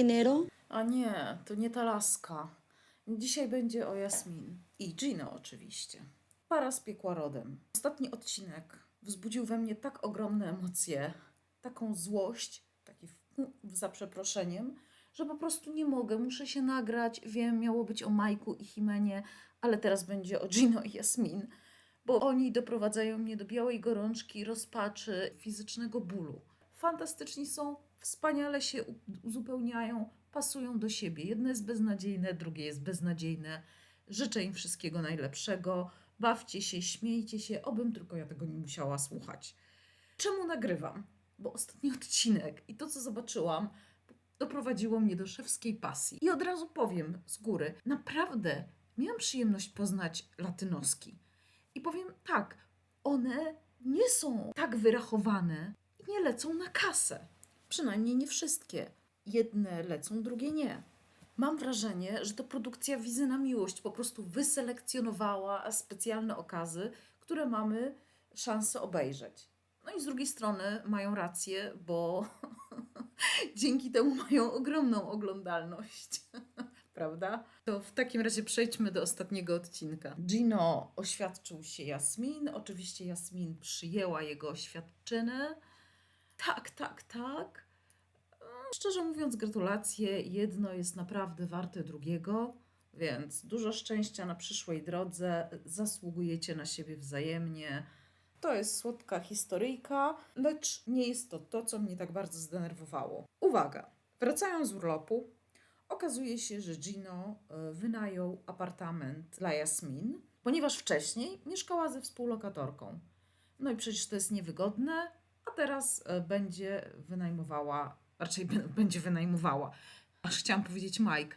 dinero. A nie, to nie ta laska. Dzisiaj będzie o Jasmin. I Gino oczywiście. Para z piekła rodem. Ostatni odcinek wzbudził we mnie tak ogromne emocje, taką złość, taki w- za przeproszeniem, że po prostu nie mogę, muszę się nagrać. Wiem, miało być o Majku i Himenie, ale teraz będzie o Gino i Jasmin, bo oni doprowadzają mnie do białej gorączki, rozpaczy, fizycznego bólu. Fantastyczni są, wspaniale się uzupełniają, pasują do siebie. Jedno jest beznadziejne, drugie jest beznadziejne. Życzę im wszystkiego najlepszego. Bawcie się, śmiejcie się, obym tylko ja tego nie musiała słuchać. Czemu nagrywam? Bo ostatni odcinek i to, co zobaczyłam, doprowadziło mnie do szewskiej pasji. I od razu powiem z góry, naprawdę miałam przyjemność poznać latynoski. I powiem tak, one nie są tak wyrachowane i nie lecą na kasę. Przynajmniej nie wszystkie. Jedne lecą, drugie nie. Mam wrażenie, że to produkcja Wizy na Miłość po prostu wyselekcjonowała specjalne okazy, które mamy szansę obejrzeć. No i z drugiej strony mają rację, bo dzięki temu mają ogromną oglądalność. Prawda? To w takim razie przejdźmy do ostatniego odcinka. Gino oświadczył się Jasmin. Oczywiście Jasmin przyjęła jego oświadczynę. Tak, tak, tak. E, Szczerze mówiąc, gratulacje. Jedno jest naprawdę warte drugiego, więc dużo szczęścia na przyszłej drodze. Zasługujecie na siebie wzajemnie. To jest słodka historyjka, lecz nie jest to to, co mnie tak bardzo zdenerwowało. Uwaga! Wracając z urlopu, okazuje się, że Gino e, wynajął apartament dla Jasmin, ponieważ wcześniej mieszkała ze współlokatorką. No i przecież to jest niewygodne, teraz e, będzie wynajmowała, raczej będzie wynajmowała. Aż chciałam powiedzieć Mike.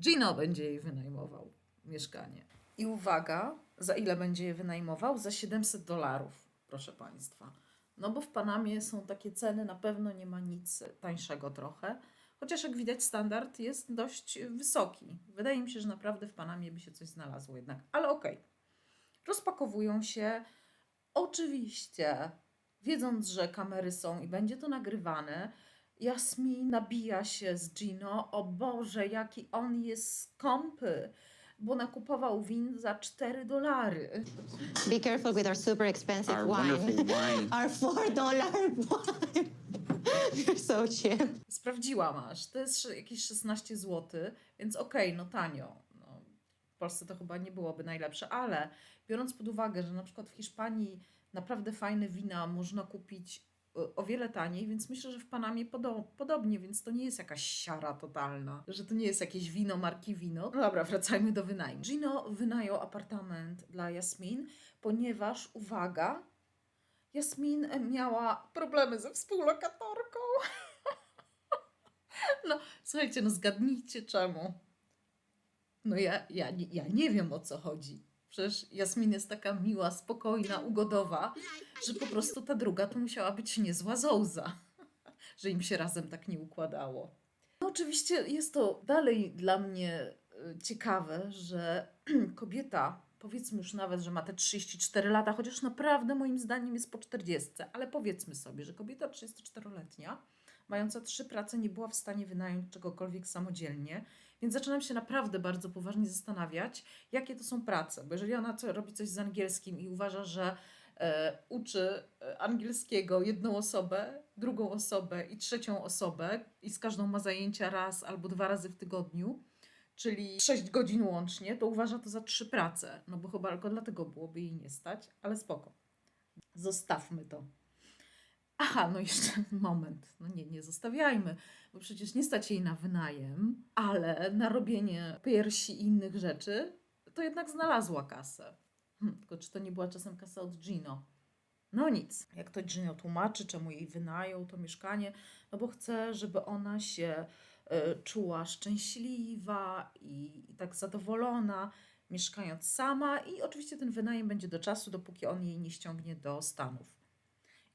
Gino będzie jej wynajmował mieszkanie. I uwaga, za ile będzie je wynajmował? Za 700 dolarów, proszę Państwa. No bo w Panamie są takie ceny, na pewno nie ma nic tańszego trochę. Chociaż jak widać standard jest dość wysoki. Wydaje mi się, że naprawdę w Panamie by się coś znalazło jednak. Ale okej. Rozpakowują się. Oczywiście, wiedząc, że kamery są i będzie to nagrywane, Jasmin nabija się z Gino. O Boże, jaki on jest skąpy, bo nakupował win za 4 dolary. Be careful with our super expensive Our wine. wonderful wine. Our four dollar wine. You're so cheap. Sprawdziłam aż. To jest jakieś 16 zł, więc okej, no tanio. No, w Polsce to chyba nie byłoby najlepsze, ale biorąc pod uwagę, że na przykład w Hiszpanii naprawdę fajne wina można kupić y, o wiele taniej, więc myślę, że w Panamie podo- podobnie, więc to nie jest jakaś siara totalna, że to nie jest jakieś wino marki wino. No dobra, wracajmy do wynajmu. Gino wynajął apartament dla Jasmin, ponieważ, uwaga, Jasmin e, miała problemy ze współlokatorką. No, słuchajcie, no zgadnijcie czemu. No ja, ja, ja nie wiem o co chodzi. Przecież Jasmin jest taka miła, spokojna, ugodowa, że po prostu ta druga to musiała być niezła zołza, że im się razem tak nie układało. No oczywiście jest to dalej dla mnie y, ciekawe, że kobieta, powiedzmy już nawet, że ma te 34 lata, chociaż naprawdę moim zdaniem jest po 40, ale powiedzmy sobie, że kobieta 34-letnia, mająca trzy prace, nie była w stanie wynająć czegokolwiek samodzielnie, więc zaczynam się naprawdę bardzo poważnie zastanawiać, jakie to są prace, bo jeżeli ona co, robi coś z angielskim i uważa, że e, uczy e, angielskiego jedną osobę, drugą osobę i trzecią osobę i z każdą ma zajęcia raz albo dwa razy w tygodniu, czyli 6 godzin łącznie, to uważa to za trzy prace. No bo chyba tylko dlatego byłoby jej nie stać, ale spoko. Zostawmy to. Aha, no jeszcze moment. No nie, nie zostawiajmy, bo przecież nie stać jej na wynajem, ale na robienie piersi i innych rzeczy, to jednak znalazła kasę. Hm, tylko czy to nie była czasem kasa od Gino? No nic. Jak to Gino tłumaczy, czemu jej wynajął to mieszkanie? No bo chce, żeby ona się y, czuła szczęśliwa i, i tak zadowolona, mieszkając sama i oczywiście ten wynajem będzie do czasu, dopóki on jej nie ściągnie do Stanów.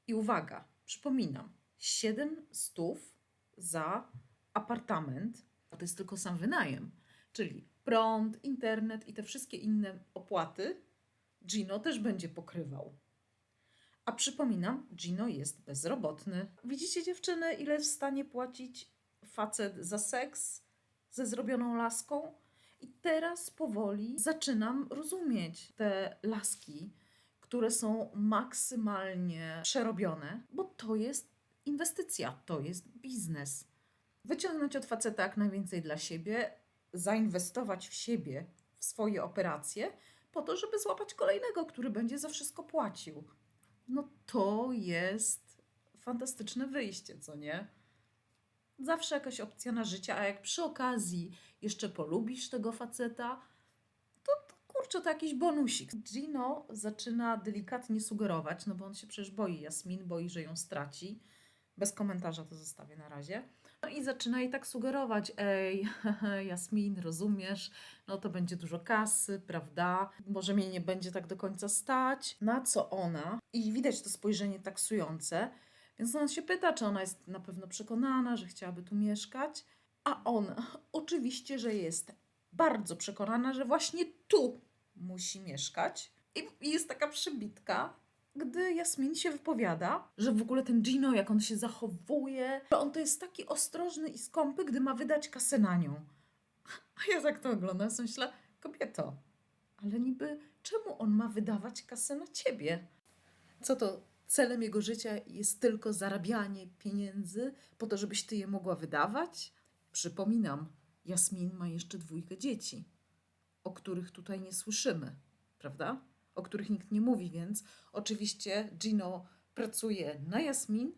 I uwaga, przypominam, 7 stów za apartament, to jest tylko sam wynajem, czyli prąd, internet i te wszystkie inne opłaty Gino też będzie pokrywał. A przypominam, Gino jest bezrobotny. Widzicie dziewczyny, ile jest w stanie płacić facet za seks ze zrobioną laską. I teraz powoli zaczynam rozumieć te laski, które są maksymalnie przerobione, bo to jest inwestycja, to jest biznes. Wyciągnąć od faceta jak najwięcej dla siebie, zainwestować w siebie, w swoje operacje, po to, żeby złapać kolejnego, który będzie za wszystko płacił. No to jest fantastyczne wyjście, co nie? Zawsze jakaś opcja na życie, a jak przy okazji jeszcze polubisz tego faceta, kurczę, to jakiś bonusik. Gino zaczyna delikatnie sugerować, no bo on się przecież boi Jasmin, boi, że ją straci. Bez komentarza to zostawię na razie. No i zaczyna jej tak sugerować, ej, Jasmin, rozumiesz, no to będzie dużo kasy, prawda? Może mnie nie będzie tak do końca stać. Na co ona? I widać to spojrzenie taksujące, więc on się pyta, czy ona jest na pewno przekonana, że chciałaby tu mieszkać. A on oczywiście, że jest bardzo przekonana, że właśnie tu musi mieszkać. I jest taka przybitka, gdy Jasmin się wypowiada, że w ogóle ten Gino, jak on się zachowuje, że on to jest taki ostrożny i skąpy, gdy ma wydać kasę na nią. A ja tak to oglądam, sobie myślę, kobieto, ale niby czemu on ma wydawać kasę na ciebie? Co to celem jego życia jest tylko zarabianie pieniędzy po to, żebyś ty je mogła wydawać? Przypominam, Jasmin ma jeszcze dwójkę dzieci, o których tutaj nie słyszymy, prawda? O których nikt nie mówi, więc oczywiście Gino pracuje na Jasmin,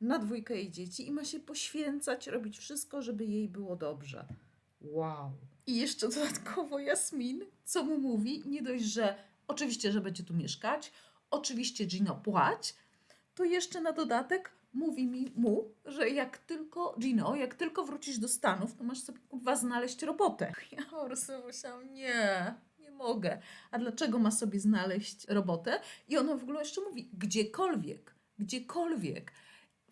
na dwójkę jej dzieci i ma się poświęcać, robić wszystko, żeby jej było dobrze. Wow. I jeszcze dodatkowo Jasmin, co mu mówi, nie dość, że oczywiście, że będzie tu mieszkać, oczywiście Gino płać, to jeszcze na dodatek mówi mi mu, że jak tylko, Gino, jak tylko wrócisz do Stanów, to masz sobie kurwa znaleźć robotę. Ja po musiałam, nie, nie mogę. A dlaczego ma sobie znaleźć robotę? I ona w ogóle jeszcze mówi, gdziekolwiek, gdziekolwiek.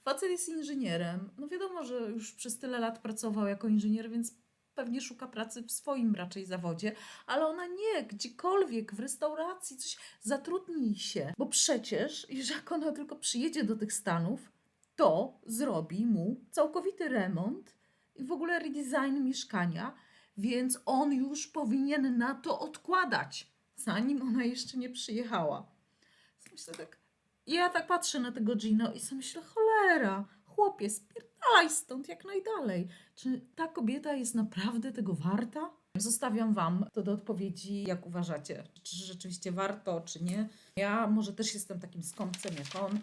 Facet jest inżynierem. No wiadomo, że już przez tyle lat pracował jako inżynier, więc pewnie szuka pracy w swoim raczej zawodzie, ale ona nie, gdziekolwiek, w restauracji, coś, zatrudnij się, bo przecież, że jak ona tylko przyjedzie do tych Stanów, to zrobi mu całkowity remont i w ogóle redesign mieszkania, więc on już powinien na to odkładać, zanim ona jeszcze nie przyjechała. Myślę tak, ja tak patrzę na tego Gino i sobie myślę, cholera, chłopie, spierdalaj stąd jak najdalej. Czy ta kobieta jest naprawdę tego warta? Zostawiam Wam to do odpowiedzi, jak uważacie. Czy rzeczywiście warto, czy nie. Ja może też jestem takim skąpcem jak on.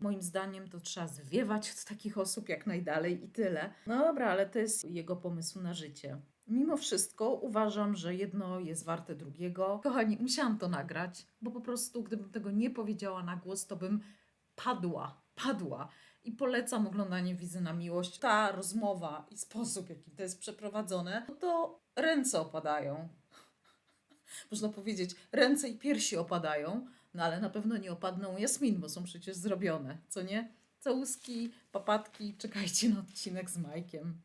Moim zdaniem to trzeba zwiewać od takich osób jak najdalej i tyle. No dobra, ale to jest jego pomysł na życie. Mimo wszystko uważam, że jedno jest warte drugiego. Kochani, musiałam to nagrać, bo po prostu gdybym tego nie powiedziała na głos, to bym padła, padła. I polecam oglądanie Wizy na Miłość. Ta rozmowa i sposób, jaki to jest przeprowadzone, no to ręce opadają. Można powiedzieć, ręce i piersi opadają, no ale na pewno nie opadną Jasmin, bo są przecież zrobione, co nie? Całuski, papatki, czekajcie na odcinek z Majkiem.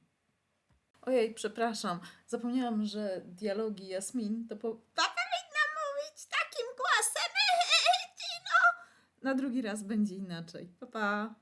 Ojej, przepraszam, zapomniałam, że dialogi Jasmin to po... To powinna mówić takim głosem, Na drugi raz będzie inaczej. Pa, pa.